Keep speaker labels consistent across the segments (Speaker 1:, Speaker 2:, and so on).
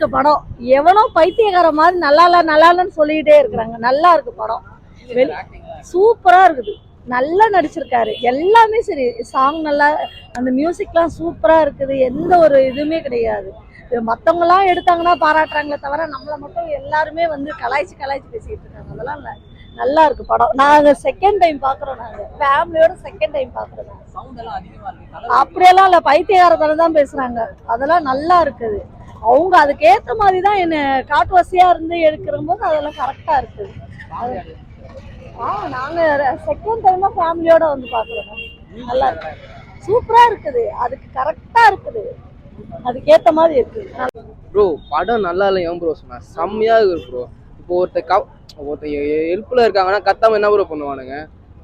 Speaker 1: இருக்கு படம். எவனோ பைத்தியக்கார மாதிரி நல்லா இல்ல நல்லா இல்லன்னு சொல்லிட்டே இருக்கிறாங்க. நல்லா இருக்கு படம். சூப்பரா இருக்குது. நல்லா நடிச்சிருக்காரு. எல்லாமே சரி. சாங் நல்லா அந்த மியூசிக்லாம் சூப்பரா இருக்குது. எந்த ஒரு இதுவுமே கிடையாது. மற்றவங்களாம் எடுத்தாங்கன்னா பாராட்டுறாங்களே தவிர நம்மளை மட்டும் எல்லாருமே வந்து கலாய்ச்சி கலாய்ச்சி பேசிக்கிட்டு இருக்காங்க. அதெல்லாம் இல்ல. நல்லா இருக்கு படம். நாங்க. செகண்ட் டைம் பாக்குறோம் நாங்க. ஃபேமிலியோட செகண்ட் டைம் பாக்குறோம் அப்படியெல்லாம் இல்ல. பைத்தியகாரத்தனம் தான் பேசுறாங்க. அதெல்லாம் நல்லா இருக்குது. அவங்க அதுக்கேற்ற மாதிரி தான் என்ன காட்டுவாசியா இருந்து எடுக்கிற போது அதெல்லாம் கரெக்டா இருக்குது. ஆ நாங்க செகண்ட் டைமா ஃபேமிலியோட வந்து பாக்குறோம் நல்லா இருக்கு. சூப்பரா இருக்குது. அதுக்கு கரெக்டா இருக்குது. அதுக்கேத்த மாதிரி இருக்குது
Speaker 2: ப்ரோ படம் நல்லா இல்லை ஏன் ப்ரோ சொன்னேன் செம்மையா இருக்கு ப்ரோ இப்போ ஒருத்த கவ் ஒருத்த ஹெல்ப்ல இருக்காங்கன்னா கத்தாம என்ன ப்ரோ பண்ணுவானுங்க?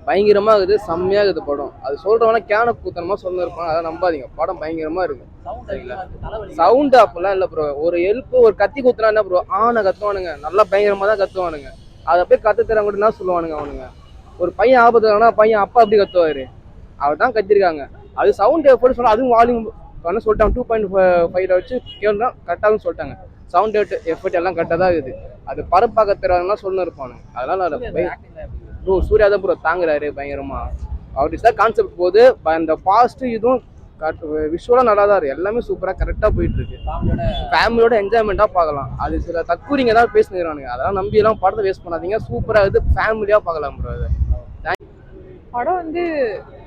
Speaker 2: பயங்கரமா இருக்குது செம்மையா இருக்குது படம். அது சொல்றவனா கேன கூத்தனமா சொல்ல இருப்பாங்க அதெல்லாம் நம்பாதீங்க. படம் பயங்கரமா இருக்கு.
Speaker 3: சவுண்ட் அதிகமா இருக்கு தலைவலி.
Speaker 2: சவுண்ட் அப்பெல்லாம் இல்ல ப்ரோ ஒரு ஹெல்ப் ஒரு கத்தி குத்துனா என்ன ப்ரோ ஆன கத்துவானுங்க. நல்லா பயங்கரமா தான் கத்துவானுங்க. அதை போய் கத்து தரவங்க என்ன சொல்லுவானுங்க அவனுங்க? ஒரு பையன் ஆபத்து பையன் அப்பா அப்படி கத்துவாரு. அவர் தான் கத்திருக்காங்க. அது சவுண்ட் எப்படி சொல்ல அதுவும் வால்யூம் பண்ண சொல்லிட்டாங்க டூ பாயிண்ட் ஃபைவ்ல வச்சு கேட்டா கரெக்டாகவும் சொல்லிட்டாங்க. சவுண்ட் எஃபெக்ட் எல்லாம் கரெக்டாக தான் இருக்குது. அது பரப்பாக்க தெரியாதுன்னா சொல்லணும் இருப்பானுங்க அதனால ப்ரோ சூர்யா தான் ப்ரோ தாங்குறாரு பயங்கரமா. அவர் சார் கான்செப்ட் போது அந்த பாஸ்ட் இதுவும் விஷுவலாக நல்லா தான் எல்லாமே சூப்பராக கரெக்டாக போயிட்டு இருக்கு ஃபேமிலியோட என்ஜாய்மெண்ட்டாக பார்க்கலாம். அது சில தற்கூரிங்க தான் பேசினுறானுங்க அதெல்லாம் நம்பி எல்லாம் படத்தை வேஸ்ட் பண்ணாதீங்க. சூப்பராக இது ஃபேமிலியாக பார்க்கலாம் ப்ரோ அது.
Speaker 4: படம் வந்து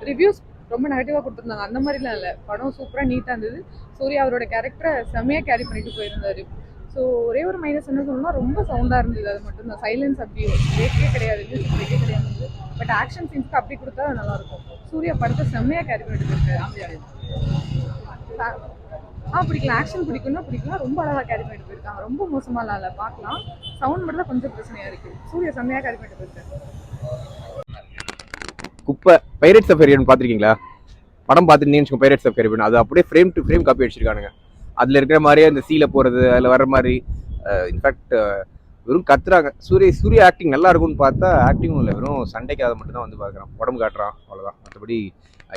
Speaker 4: ரிவ்யூஸ் ரொம்ப நெகட்டிவாக கொடுத்துருந்தாங்க. அந்த மாதிரிலாம் இல்லை. படம் சூப்பராக நீட்டாக இருந்தது. சூர்யா அவரோட கேரக்டரை செம்மையாக கேரி பண்ணிட்டு போயிருந்தாரு. ஸோ ஒரே ஒரு மைனஸ் என்ன சொல்லணும்னா ரொம்ப சவுண்டாக இருந்தது. அது மட்டும் தான். சைலன்ஸ் அப்படி பிரேக்கே கிடையாது. மியூசிக் கிடையாது பட் ஆக்ஷன் சீன்ஸ்க்கு அப்படி கொடுத்தா அது நல்லாயிருக்கும் சூர்யா படத்தை செம்மையாக கேரி பண்ணிட்டு போயிருக்காரு ஆ பிடிக்கலாம் ஆக்ஷன் பிடிக்கும்னா பிடிக்கலாம் ரொம்ப அழகாக கேரி பண்ணிட்டு போயிருக்காங்க. ரொம்ப மோசமாக இல்லை பார்க்கலாம். சவுண்ட் மட்டும் தான் கொஞ்சம் பிரச்சனையாக இருக்குது சூர்யா செம்மையாக கேரி பண்ணிட்டு போயிருக்காரு.
Speaker 5: குப்பை பைரட்ஸ் ஆஃப் கரியன் பார்த்துருக்கீங்களா? படம் பார்த்துருந்தீங்கன்னு பைரட்ஸ் ஆஃப் கரியன் அது அப்படியே ஃப்ரேம் டு ஃப்ரேம் காப்பி அடிச்சிருக்கானுங்க. அதில் இருக்கிற மாதிரியே அந்த சீல போகிறது அதில் வர மாதிரி இன்ஃபேக்ட் வெறும் கத்துறாங்க. சூரிய சூரிய ஆக்டிங் நல்லா இருக்கும்னு பார்த்தா ஆக்டிங்கும் இல்லை. வெறும் சண்டைக்கு அதை மட்டும் தான் வந்து பார்க்குறான். உடம்பு காட்டுறான் அவ்வளோதான் மற்றபடி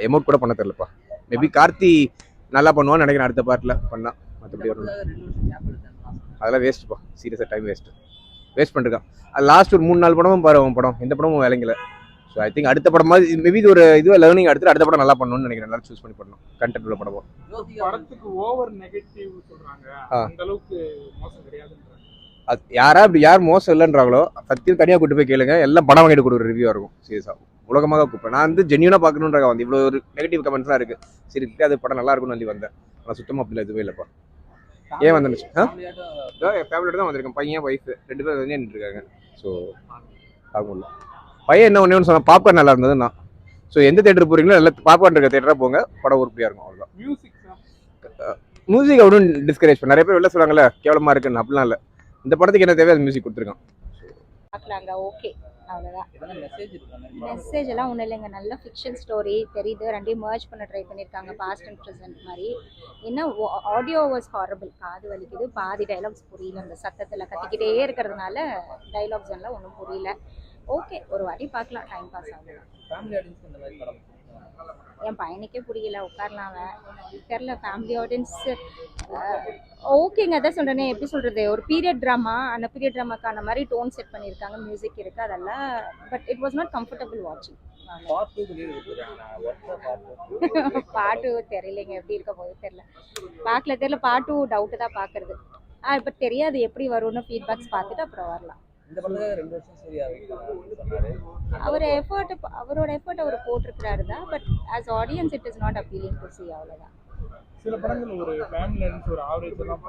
Speaker 5: எமௌண்ட் கூட பண்ண தெரிலப்பா மேபி கார்த்தி நல்லா பண்ணுவான்னு நினைக்கிறேன் அடுத்த பார்ட்டில் பண்ணா. மற்றபடி அதெல்லாம் வேஸ்ட்டுப்பா சீரியஸாக டைம் வேஸ்ட்டு வேஸ்ட் பண்ணிருக்கான். லாஸ்ட் ஒரு மூணு நாலு படமும் பாரு அவன் படம். எந்த படமும் விளங்கல. ஸோ ஐ திங்க் அடுத்த படம் மாதிரி மேபி இது ஒரு இதுவாக லேர்னிங் அடுத்து அடுத்த படம் நல்லா பண்ணணும்னு நினைக்கிறேன். எல்லாரும் சூஸ் பண்ணி பண்ணணும் கண்டென்ட் உள்ள படமும்
Speaker 6: படத்துக்கு ஓவர் நெகட்டிவ் சொல்றாங்க.
Speaker 5: ஆ.
Speaker 6: அந்த அளவுக்கு மோசம்
Speaker 5: அது யாரா இப்படி யார் மோசம் இல்லைன்றாங்களோ சத்தியம் தனியாக கூட்டு போய் கேளுங்க. எல்லாம் படம் வாங்கிட்டு கொடுக்குற ரிவ்யூவாக இருக்கும். சீரியஸாக உலகமாக கூப்பிட்டேன் நான் வந்து ஜென்யூனாக பார்க்கணுன்றாங்க வந்து இவ்வளோ ஒரு நெகட்டிவ் கமெண்ட்ஸ்லாம் இருக்கு. சரி அது படம் நல்லா இருக்கும்னு சொல்லி வந்தேன். ஆனால் சுத்தமாக அப்படி எதுவுமே இல்லைப்பா. ஏன் வந்துச்சு ஆ? ஃபேமிலியோட தான் வந்திருக்கேன். பையன் ஒய்ஃப் ரெண்டு பேரும் வந்து நின்றுருக்காங்க ஸோ ஆகும்ல பையன் என்ன ஒன்று சொன்னா பாப்கார்ன் நல்லா இருந்ததுன்னா ஸோ எந்த தேட்டர் போறீங்களோ நல்ல பாப்கார்ன் இருக்க தேட்டராக போங்க. படம் உருப்படியாக இருக்கும் அவ்வளோதான்
Speaker 6: மியூசிக்
Speaker 5: மியூசிக் அவனும் டிஸ்கரேஜ் பண்ண. நிறைய பேர் வெளில சொல்லுவாங்கல்ல கேவலமா இருக்குன்னு. அப்படிலாம் இல்லை. இந்த படத்துக்கு என்ன தேவை அது மியூசிக் கொடுத்துருக்கான்.
Speaker 7: பார்க்கலாங்க ஓகே. அவ்வளோதான்
Speaker 3: மெசேஜ்
Speaker 7: எல்லாம் ஒன்றும் இல்லைங்க. நல்ல ஃபிக்ஷன் ஸ்டோரி தெரியுது. ரெண்டையும் merge பண்ண ட்ரை பண்ணியிருக்காங்க பாஸ்ட் அண்ட் ப்ரெசென்ட் மாதிரி. என்ன ஆடியோ வாஸ் ஹாரபிள் காது வலிக்குது பாதி டைலாக்ஸ் புரியல. அந்த சத்தத்தில் கத்திக்கிட்டே இருக்கிறதுனால டைலாக்ஸ் எல்லாம் ஒன்றும் புரியல. ஓகே ஒரு வாட்டி பார்க்கலாம். டைம் பாஸ் ஆகும் என் பையனுக்கே புரியல உட்காரலாம் தெரில ஃபேமிலி ஆடியன்ஸ் ஓகேங்க அதான் சொல்கிறேனே எப்படி சொல்கிறது ஒரு பீரியட் ட்ராமா அந்த பீரியட் ட்ராமாக்கான மாதிரி டோன் செட் பண்ணியிருக்காங்க மியூசிக் இருக்குது அதெல்லாம் but it was not comfortable வாட்சிங் பாட்டு தெரியலைங்க எப்படி இருக்க போது தெரியல. பார்க்கல தெரியல பாட்டு டவுட்டு தான் பார்க்கறது. ஆ இப்போ தெரியாது எப்படி வரும்னு ஃபீட்பேக்ஸ் பார்த்துட்டு அப்புறம் வரலாம்.
Speaker 3: இந்த படத்துல ரெண்டு வருஷம் சூர்யா சொன்னாரு.
Speaker 7: அவர் எஃபர்ட் அவரோட எஃபர்ட் அவர் போட்டிருக்கிறாரு தான் but as audience it is not appealing to see அவ்வளோதான்
Speaker 6: சில படங்கள் ஒரு ஃபேமிலி ஒரு ஆவரேஜ் எல்லாம்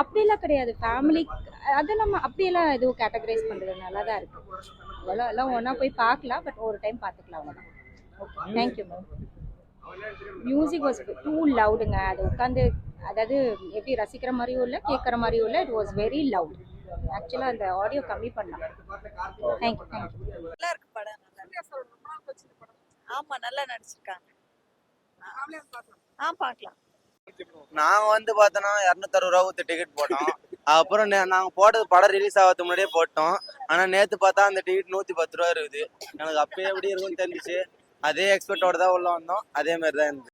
Speaker 7: அப்படியெல்லாம் கிடையாது. ஃபேமிலி அது நம்ம அப்படியெல்லாம் எதுவும் கேட்டகரைஸ் பண்ணுறது நல்லா தான் இருக்குது அதெல்லாம் எல்லாம் ஒன்றா போய் பார்க்கலாம் பட் ஒரு டைம் பார்த்துக்கலாம் அவ்வளோதான் okay thank you ma'am music was too லவுடுங்க அது உட்காந்து அதாவது எப்படி ரசிக்கிற மாதிரியும் இல்லை கேட்குற மாதிரியும் இல்லை. இட் வாஸ் வெரி லவுட் ஆக்சுவலாக அந்த ஆடியோ கம்மி பண்ணலாம். தேங்க்யூ தேங்க்யூ
Speaker 8: நல்லா இருக்கு படம் நல்லா ஆமா நல்லா நடிச்சிருக்காங்க. ஆ பார்க்கலாம்
Speaker 9: நாங்க வந்து பார்த்தோன்னா இரநூத்தறுபது ரூபா ஊத்து டிக்கெட் போட்டோம். அப்புறம் நே- நாங்க போட்டது படம் ரிலீஸ் ஆகிறதுக்கு முன்னாடியே போட்டோம். ஆனா நேத்து பார்த்தா அந்த டிக்கெட் நூத்தி பத்து ரூபா இருக்குது. எனக்கு அப்பயே எப்படி இருக்கும்னு தெரிஞ்சுச்சு. அதே எக்ஸ்பெக்டோட தான் உள்ள வந்தோம். அதே மாதிரி தான் இருந்துச்சு